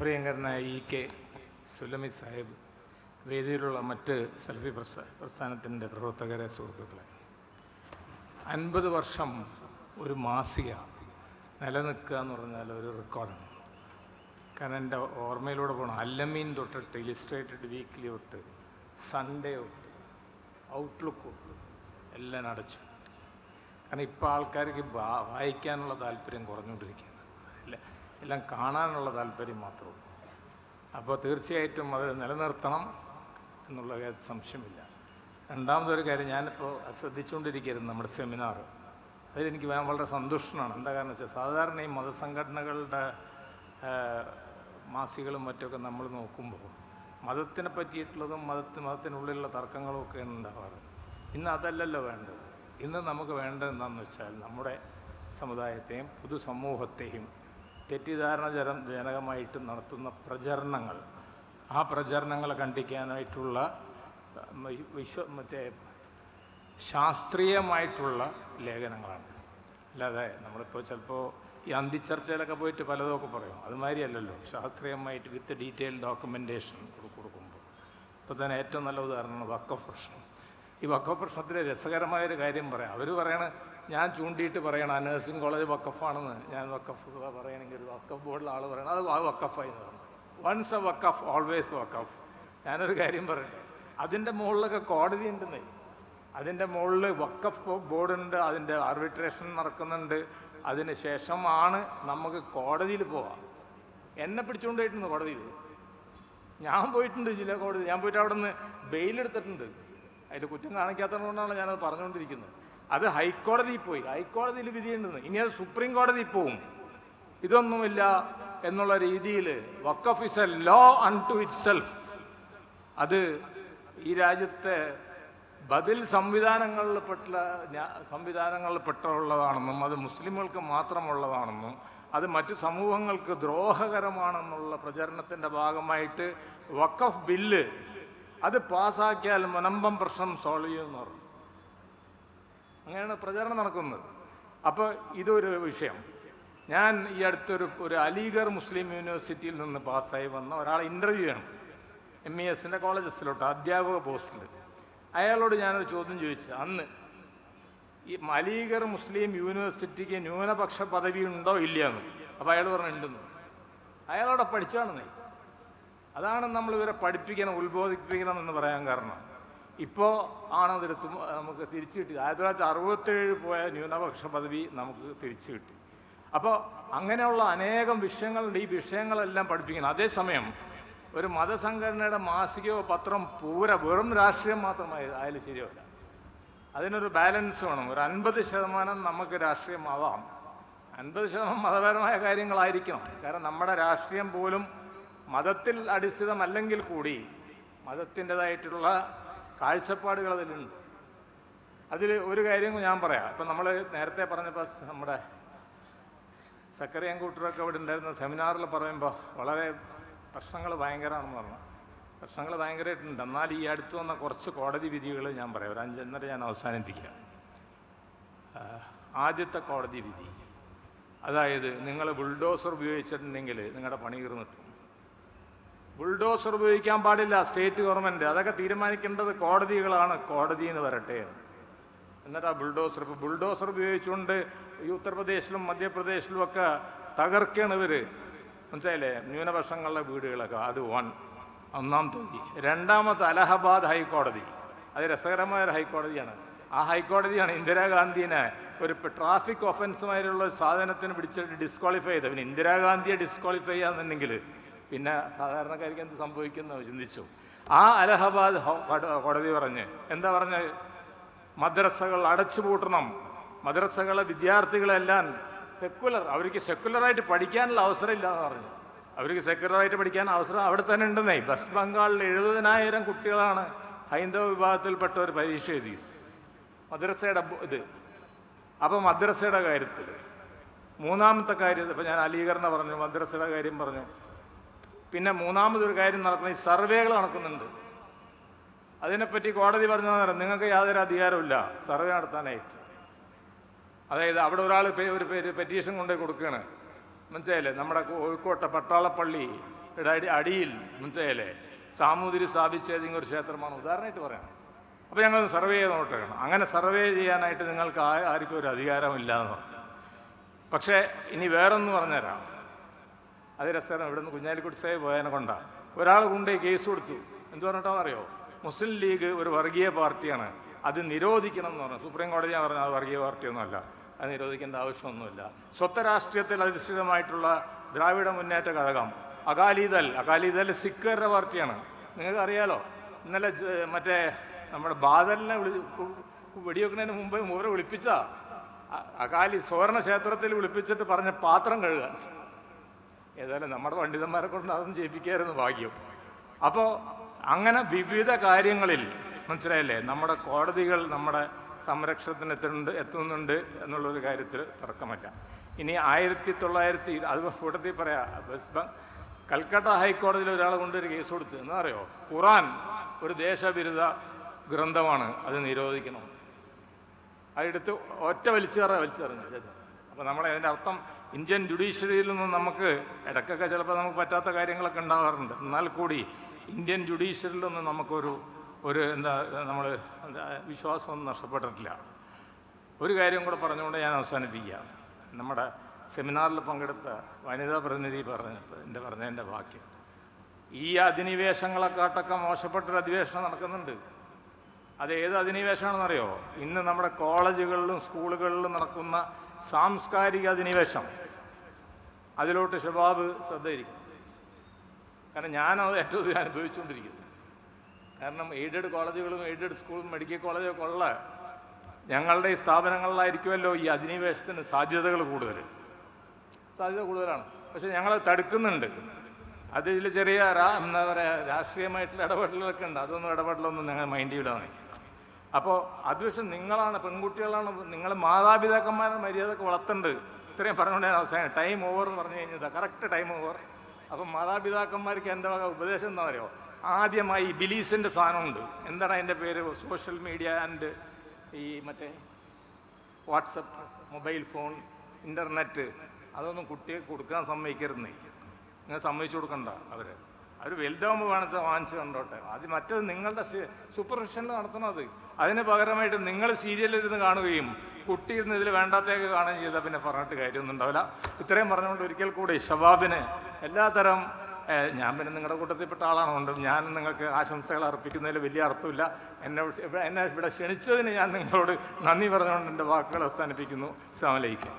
പ്രിയങ്കരനായ E K Sulami Sahib വേദിയിലുള്ള മറ്റ് സെൽഫി പ്രസ പ്രസ്ഥാനത്തിന്റെ പ്രവർത്തകരെ സുഹൃത്തുക്കളെ. അൻപത് വർഷം ഒരു മാസിക നിലനിൽക്കുക എന്ന് പറഞ്ഞാൽ ഒരു റെക്കോർഡാണ്. കാരണം എന്റെ ഓർമ്മയിലൂടെ പോകണം അല്ലമീൻ തൊട്ടിട്ട് ഇലിസ്ട്രേറ്റഡ് വീക്ക്ലി തൊട്ട് സൺഡേ തൊട്ട് ഔട്ട്ലുക്ക് തൊട്ട് എല്ലാം അടച്ചു. കാരണം ഇപ്പോൾ ആൾക്കാർക്ക് വായിക്കാനുള്ള താല്പര്യം കുറഞ്ഞുകൊണ്ടിരിക്കുകയാണ്. അല്ല? എല്ലാം കാണാനുള്ള താല്പര്യം ഉള്ളൂ. അപ്പോൾ തീർച്ചയായിട്ടും അത് നിലനിർത്തണം എന്നുള്ള സംശയമില്ല. രണ്ടാമതൊരു കാര്യം ഞാനിപ്പോൾ ശ്രദ്ധിച്ചുകൊണ്ടിരിക്കുകയായിരുന്നു നമ്മുടെ സെമിനാർ. അതിലെനിക്ക് ഞാൻ വളരെ സന്തുഷ്ടനാണ്. എന്താ കാരണം വെച്ചാൽ സാധാരണ ഈ മതസംഘടനകളുടെ മാസികളും മറ്റൊക്കെ നമ്മൾ നോക്കുമ്പോൾ മതത്തിനെ പറ്റിയിട്ടുള്ളതും മതത്തിന് മതത്തിനുള്ളിലുള്ള തർക്കങ്ങളും ഒക്കെ ഉണ്ടാവാറ്. ഇന്ന് അതല്ലല്ലോ വേണ്ടത്. ഇന്ന് നമുക്ക് വേണ്ടത് എന്താണെന്ന് വെച്ചാൽ നമ്മുടെ സമുദായത്തെയും പൊതുസമൂഹത്തെയും തെറ്റിദ്ധാരണ ജന ജനകമായിട്ട് നടത്തുന്ന പ്രചരണങ്ങൾ. ആ പ്രചരണങ്ങളെ കണ്ടിക്കാനായിട്ടുള്ള വിശ്വ മറ്റേ ശാസ്ത്രീയമായിട്ടുള്ള ലേഖനങ്ങളാണ്. അല്ലാതെ നമ്മളിപ്പോൾ ചിലപ്പോൾ ഈ അന്തിച്ചർച്ചയിലൊക്കെ പോയിട്ട് പലതൊക്കെ പറയും. അതുമാതിരി അല്ലല്ലോ. ശാസ്ത്രീയമായിട്ട് വിത്ത് ഡീറ്റെയിൽ ഡോക്യുമെന്റേഷൻ കൊടുക്കുമ്പോൾ. ഇപ്പോൾ തന്നെ ഏറ്റവും നല്ല ഉദാഹരണമാണ് വക്കഫ് പ്രശ്നം. ഈ വക്കഫ് പ്രശ്നത്തിലെ രസകരമായൊരു കാര്യം പറയാം. അവർ പറയണ ഞാൻ ചൂണ്ടിയിട്ട് പറയണം ആ നഴ്സിംഗ് കോളേജ് വക്കഫാണെന്ന് ഞാൻ വക്കഫ് പറയണമെങ്കിൽ ഒരു വക്കഫ് ബോർഡിലെ ആൾ പറയണം. അത് വക്കഫായി എന്ന് പറഞ്ഞു. Once a waqf always waqf ഞാനൊരു കാര്യം പറയട്ടെ. അതിന്റെ മുകളിലൊക്കെ കോടതി ഉണ്ടെന്നേ. അതിന്റെ മുകളിൽ വക്കഫ് ബോർഡുണ്ട് അതിന്റെ ആർബിട്രേഷൻ നടക്കുന്നുണ്ട്. അതിന് ശേഷമാണ് നമുക്ക് കോടതിയിൽ പോവാം. എന്നെ പിടിച്ചുകൊണ്ട് കോടതിയിൽ. ഞാൻ പോയിട്ടുണ്ട് ജില്ലാ കോടതി. ഞാൻ പോയിട്ട് അവിടെ നിന്ന് ബെയിലെടുത്തിട്ടുണ്ട് അതിൽ കുറ്റം കാണിക്കാത്തതുകൊണ്ടാണ് ഞാനത് പറഞ്ഞുകൊണ്ടിരിക്കുന്നത്. അത് ഹൈക്കോടതിയിൽ പോയി. ഹൈക്കോടതിയിൽ വിധിയുണ്ടെന്ന് ഇനി അത് സുപ്രീം കോടതിയിൽ പോവും. ഇതൊന്നുമില്ല എന്നുള്ള രീതിയിൽ waqf is a law unto itself അത് ഈ രാജ്യത്തെ ബദൽ സംവിധാനങ്ങളിൽ സംവിധാനങ്ങളിൽപ്പെട്ടുള്ളതാണെന്നും അത് മുസ്ലിമുകൾക്ക് മാത്രമുള്ളതാണെന്നും അത് മറ്റു സമൂഹങ്ങൾക്ക് ദ്രോഹകരമാണെന്നുള്ള പ്രചരണത്തിന്റെ ഭാഗമായിട്ട് വഖഫ് ബില്ല് അത് പാസ്സാക്കിയാൽ മുനമ്പം പ്രശ്നം സോൾവ് ചെയ്യുമെന്ന് പറഞ്ഞു. അങ്ങനെയാണ് പ്രചാരണം നടക്കുന്നത്. അപ്പോൾ ഇതൊരു വിഷയം. ഞാൻ ഈ അടുത്തൊരു ഒരു അലിഗർ മുസ്ലിം യൂണിവേഴ്സിറ്റിയിൽ നിന്ന് പാസ്സായി വന്ന ഒരാളെ ഇന്റർവ്യൂ ചെയ്യണം. എം ഇ എസിന്റെ കോളേജസിലോട്ട് അധ്യാപക പോസ്റ്റിൽ അയാളോട് ഞാനൊരു ചോദ്യം ചോദിച്ചു അന്ന് ഈ അലീഗർ മുസ്ലിം യൂണിവേഴ്സിറ്റിക്ക് ന്യൂനപക്ഷ പദവി ഉണ്ടോ ഇല്ലയെന്ന്. അപ്പോൾ അയാൾ പറഞ്ഞു ഉണ്ടെന്ന്. അയാളോടെ പഠിച്ചാണെന്നേ അതാണ് നമ്മൾ ഇവരെ പഠിപ്പിക്കണം ഉത്ബോധിപ്പിക്കണം എന്ന് പറയാൻ കാരണം. ഇപ്പോൾ ആണ് അതെടുത്ത് നമുക്ക് തിരിച്ചു കിട്ടി. ആയിരത്തി തൊള്ളായിരത്തി അറുപത്തേഴ് പോയ ന്യൂനപക്ഷ പദവി നമുക്ക് തിരിച്ചു കിട്ടി. അപ്പോൾ അങ്ങനെയുള്ള അനേകം വിഷയങ്ങളുണ്ട്. ഈ വിഷയങ്ങളെല്ലാം പഠിപ്പിക്കണം അതേസമയം ഒരു മതസംഘടനയുടെ മാസികയോ പത്രം പൂര വെറും രാഷ്ട്രീയം മാത്രമായി ആയാലും ശരിയല്ല അതിനൊരു ബാലൻസ് വേണം. ഒരു അൻപത് ശതമാനം നമുക്ക് രാഷ്ട്രീയമാവാം. അൻപത് ശതമാനം മതപരമായ കാര്യങ്ങളായിരിക്കണം. കാരണം നമ്മുടെ രാഷ്ട്രീയം പോലും മതത്തിൽ അടിസ്ഥിതമല്ലെങ്കിൽ കൂടി മതത്തിന്റെതായിട്ടുള്ള കാഴ്ചപ്പാടുകൾ അതിലുണ്ട് അതിൽ ഒരു കാര്യം ഞാൻ പറയാം. ഇപ്പം നമ്മൾ നേരത്തെ പറഞ്ഞപ്പോൾ നമ്മുടെ സക്കറിയൻ കൂട്ടറൊക്കെ ഇവിടെ ഉണ്ടായിരുന്ന സെമിനാറിൽ പറയുമ്പോൾ വളരെ പ്രശ്നങ്ങൾ ഭയങ്കരമാണെന്ന് പറഞ്ഞു. പ്രശ്നങ്ങൾ ഭയങ്കരമായിട്ടുണ്ട് എന്നാൽ ഈ അടുത്ത് വന്ന കുറച്ച് കോടതി വിധികൾ ഞാൻ പറയാം. ഒരു അഞ്ചെന്നര ഞാൻ അവസാനിപ്പിക്കാം. ആദ്യത്തെ കോടതി വിധി. അതായത് നിങ്ങൾ ബുൾഡോസർ ഉപയോഗിച്ചിട്ടുണ്ടെങ്കിൽ നിങ്ങളുടെ പണി തീർന്നിട്ടും ബുൾഡോസർ ഉപയോഗിക്കാൻ പാടില്ല സ്റ്റേറ്റ് ഗവൺമെന്റ് അതൊക്കെ തീരുമാനിക്കേണ്ടത് കോടതികളാണ്. കോടതി എന്ന് വരട്ടെ. എന്നിട്ടാ ബുൾഡോസർ. ഇപ്പോൾ ബുൾഡോസർ ഉപയോഗിച്ചുകൊണ്ട് ഈ ഉത്തർപ്രദേശിലും മധ്യപ്രദേശിലും ഒക്കെ തകർക്കുകയാണ് ഇവർ മനസ്സിലായില്ലേ? ന്യൂനപക്ഷങ്ങളുടെ വീടുകളൊക്കെ. അത് വൺ. ഒന്നാം തീയതി രണ്ടാമത്തെ അലഹബാദ് ഹൈക്കോടതി. അത് രസകരമായ ഒരു ഹൈക്കോടതിയാണ്. ആ ഹൈക്കോടതിയാണ് ഇന്ദിരാഗാന്ധിനെ ഒരു ട്രാഫിക് ഒഫൻസുമായിട്ടുള്ള സാധനത്തിന് പിടിച്ചിട്ട് ഡിസ്ക്വാളിഫൈ ചെയ്തത്. പിന്നെ ഇന്ദിരാഗാന്ധിയെ ഡിസ്ക്വാളിഫൈ ചെയ്യാന്നുണ്ടെങ്കിൽ പിന്നെ സാധാരണക്കാർക്ക് എന്ത് സംഭവിക്കുന്നു ചിന്തിച്ചു. ആ അലഹബാദ് കോടതി പറഞ്ഞ് എന്താ പറഞ്ഞ്? മദ്രസകൾ അടച്ചുപൂട്ടണം മദ്രസകളെ വിദ്യാർത്ഥികളെല്ലാം സെക്കുലർ അവർക്ക് സെക്കുലറായിട്ട് പഠിക്കാനുള്ള അവസരം ഇല്ലാന്ന് പറഞ്ഞു. അവർക്ക് സെക്കുലറായിട്ട് പഠിക്കാൻ അവസരം അവിടെ തന്നെ ഉണ്ടെന്നേ. വെസ്റ്റ് ബംഗാളിൽ എഴുപതിനായിരം കുട്ടികളാണ് ഹൈന്ദവ വിഭാഗത്തിൽപ്പെട്ട ഒരു പരീക്ഷ എഴുതിയത് മദ്രസയുടെ ഇത്. അപ്പോൾ മദ്രസയുടെ കാര്യത്തിൽ മൂന്നാമത്തെ കാര്യം ഇപ്പം ഞാൻ അലീകരണ പറഞ്ഞു മദ്രസയുടെ കാര്യം പറഞ്ഞു. പിന്നെ മൂന്നാമതൊരു കാര്യം നടക്കുന്ന ഈ സർവേകൾ നടക്കുന്നുണ്ട്. അതിനെപ്പറ്റി കോടതി പറഞ്ഞു തരാം നിങ്ങൾക്ക് യാതൊരു അധികാരമില്ല സർവേ നടത്താനായിട്ട് അതായത് അവിടെ ഒരാൾ ഒരു പെറ്റീഷൻ കൊണ്ടുപോയി കൊടുക്കുകയാണ്. മനസ്സിലായില്ലേ? നമ്മുടെ കോഴിക്കോട്ടെ പട്ടാളപ്പള്ളി യുടെ അടി അടിയിൽ മനസ്സിലായില്ലേ? സാമൂതിരി സ്ഥാപിച്ച ഏതെങ്കിലും ഒരു ക്ഷേത്രമാണ്. ഉദാഹരണമായിട്ട് പറയാം. അപ്പോൾ ഞങ്ങൾ സർവേ ചെയ്ത് നോട്ടേക്കണം. അങ്ങനെ സർവേ ചെയ്യാനായിട്ട് നിങ്ങൾക്ക് ആർക്കും ഒരു അധികാരമില്ല എന്ന് പറഞ്ഞു. പക്ഷേ ഇനി വേറൊന്ന് പറഞ്ഞുതരാം. അത് രസകരം. ഇവിടെ നിന്ന് കുഞ്ഞാലിക്കുട്ടി സാഹിബ് പോയതിനെ കൊണ്ടാണ് ഒരാൾ കൊണ്ട് കേസ് കൊടുത്തു. എന്ത് പറഞ്ഞിട്ടാണെന്നറിയോ മുസ്ലിം ലീഗ് ഒരു വർഗീയ പാർട്ടിയാണ്. അത് നിരോധിക്കണം എന്ന് പറഞ്ഞു. സുപ്രീം കോടതി ഞാൻ പറഞ്ഞു അത് വർഗീയ പാർട്ടിയൊന്നുമല്ല. അത് നിരോധിക്കേണ്ട ആവശ്യമൊന്നുമില്ല. സ്വത്ത രാഷ്ട്രീയത്തിൽ അധിഷ്ഠിതമായിട്ടുള്ള ദ്രാവിഡ മുന്നേറ്റ ഘടകം അകാലിദൾ അകാലിദൾ സിഖുകാരുടെ പാർട്ടിയാണ്. നിങ്ങൾക്ക് അറിയാലോ ഇന്നലെ മറ്റേ നമ്മുടെ ബാദലിനെ വിളി വെടിവെക്കുന്നതിന് മുമ്പ് മൂവരെ വിളിപ്പിച്ച. അകാലി സുവർണ ക്ഷേത്രത്തിൽ വിളിപ്പിച്ചിട്ട് പറഞ്ഞ പാത്രം കഴുകാൻ. ഏതായാലും നമ്മുടെ പണ്ഡിതന്മാരെ കൊണ്ട് അതൊന്നും ചെയ്യിപ്പിക്കായിരുന്നു ഭാഗ്യം. അപ്പോൾ അങ്ങനെ വിവിധ കാര്യങ്ങളിൽ മനസ്സിലായില്ലേ? നമ്മുടെ കോടതികൾ നമ്മുടെ സംരക്ഷണത്തിന് എത്തുന്നുണ്ട് എത്തുന്നുണ്ട് എന്നുള്ളൊരു കാര്യത്തിൽ തർക്കമല്ല. ഇനി ആയിരത്തി തൊള്ളായിരത്തി അത് കൂട്ടത്തിൽ പറയാം. വെസ്റ്റ് ബംഗ് കൽക്കട്ട ഹൈക്കോടതിയിൽ ഒരാൾ കൊണ്ടൊരു കേസ് കൊടുത്തു. എന്ന് അറിയോ ഖുറാൻ ഒരു ദേശവിരുദ്ധ ഗ്രന്ഥമാണ് അത് നിരോധിക്കണം. അതെടുത്ത് ഒറ്റ വലിച്ചേറ വലിച്ചെറിഞ്ഞു അപ്പോൾ നമ്മളെ അതിന്റെ അർത്ഥം ഇന്ത്യൻ ജുഡീഷ്യറിയിൽ നിന്ന് നമുക്ക് ഇടയ്ക്കൊക്കെ ചിലപ്പോൾ നമുക്ക് പറ്റാത്ത കാര്യങ്ങളൊക്കെ ഉണ്ടാകാറുണ്ട് എന്നാൽ കൂടി ഇന്ത്യൻ ജുഡീഷ്യറിയിൽ നിന്നും നമുക്കൊരു ഒരു എന്താ നമ്മൾ വിശ്വാസമൊന്നും നഷ്ടപ്പെട്ടിട്ടില്ല. ഒരു കാര്യം കൂടെ പറഞ്ഞുകൊണ്ട് ഞാൻ അവസാനിപ്പിക്കാം നമ്മുടെ സെമിനാറിൽ പങ്കെടുത്ത വനിതാ പ്രതിനിധി പറഞ്ഞ എന്റെ പറഞ്ഞതിന്റെ വാക്യം. ഈ അധിനിവേശങ്ങളെക്കാട്ടൊക്കെ മോശപ്പെട്ടൊരു അധിവേശനം നടക്കുന്നുണ്ട്. അത് ഏത് അധിനിവേശമാണെന്നറിയോ? ഇന്ന് നമ്മുടെ കോളേജുകളിലും സ്കൂളുകളിലും നടക്കുന്ന സാംസ്കാരിക അധിനിവേശം. അതിലോട്ട് ഷബാബ് ശ്രദ്ധയിരിക്കും. കാരണം ഞാനത് ഏറ്റവും അധികം അനുഭവിച്ചുകൊണ്ടിരിക്കുന്നു കാരണം എയ്ഡഡ് കോളേജുകളും എയ്ഡഡ് സ്കൂളും മെഡിക്കൽ കോളേജൊക്കെ ഉള്ള ഞങ്ങളുടെ ഈ സ്ഥാപനങ്ങളിലായിരിക്കുമല്ലോ ഈ അധിനിവേശത്തിന് സാധ്യതകൾ കൂടുതൽ. സാധ്യത കൂടുതലാണ്. പക്ഷെ ഞങ്ങൾ തടുക്കുന്നുണ്ട്. അതിൽ ചെറിയ എന്താ പറയുക രാഷ്ട്രീയമായിട്ടുള്ള ഇടപെടലുകളൊക്കെ ഉണ്ട്. അതൊന്നും ഇടപെടലൊന്നും ഞങ്ങൾ മൈൻഡ് മതി അപ്പോൾ അത് നിങ്ങളാണ് പെൺകുട്ടികളാണ് നിങ്ങൾ മാതാപിതാക്കന്മാരെ മര്യാദയ്ക്ക് വളർത്തേണ്ടത്. ഇത്രയും പറഞ്ഞുകൊണ്ട് അവസാനം ടൈം ഓവർ എന്ന് പറഞ്ഞു കഴിഞ്ഞാൽ കറക്റ്റ് ടൈം ഓവർ അപ്പം മാതാപിതാക്കന്മാർക്ക് എന്റെ വക ഉപദേശം എന്താ പറയുക ആദ്യമായി ബിലീസിന്റെ സാധനമുണ്ട്. എന്താണ് അതിന്റെ പേര്? സോഷ്യൽ മീഡിയ ആൻഡ് ഈ മറ്റേ വാട്സപ്പ് മൊബൈൽ ഫോൺ ഇന്റർനെറ്റ്. അതൊന്നും കുട്ടിയെ കൊടുക്കാൻ സമ്മതിക്കരുന്നേ നിങ്ങൾ സമ്മതിച്ചു കൊടുക്കണ്ട അവർ അവർ വലുതാകുമ്പോൾ വേണം വാങ്ങിച്ചു കണ്ടോട്ടെ. അത് മറ്റത് നിങ്ങളുടെ സൂപ്പർവിഷനിൽ നടത്തണത്. അതിന് പകരമായിട്ട് നിങ്ങൾ സീരിയലിൽ ഇരുന്ന് കാണുകയും കുട്ടി ഇരുന്ന് ഇതിൽ വേണ്ടാത്തേക്ക് കാണുകയും ചെയ്താൽ പിന്നെ പറഞ്ഞിട്ട് കാര്യമൊന്നും ഉണ്ടാവില്ല. ഇത്രയും പറഞ്ഞുകൊണ്ട് ഒരിക്കൽ കൂടി ഷബാബിന് എല്ലാത്തരം ഞാൻ പിന്നെ നിങ്ങളുടെ കൂട്ടത്തിൽപ്പെട്ട ആളാണ്. കൊണ്ട് ഞാൻ നിങ്ങൾക്ക് ആശംസകൾ അർപ്പിക്കുന്നതിൽ വലിയ അർത്ഥമില്ല. എന്നെ എന്നെ ഇവിടെ ക്ഷണിച്ചതിന് ഞാൻ നിങ്ങളോട് നന്ദി പറഞ്ഞുകൊണ്ട് എന്റെ വാക്കുകൾ അവസാനിപ്പിക്കുന്നു. അസ്സാം വലൈക്കും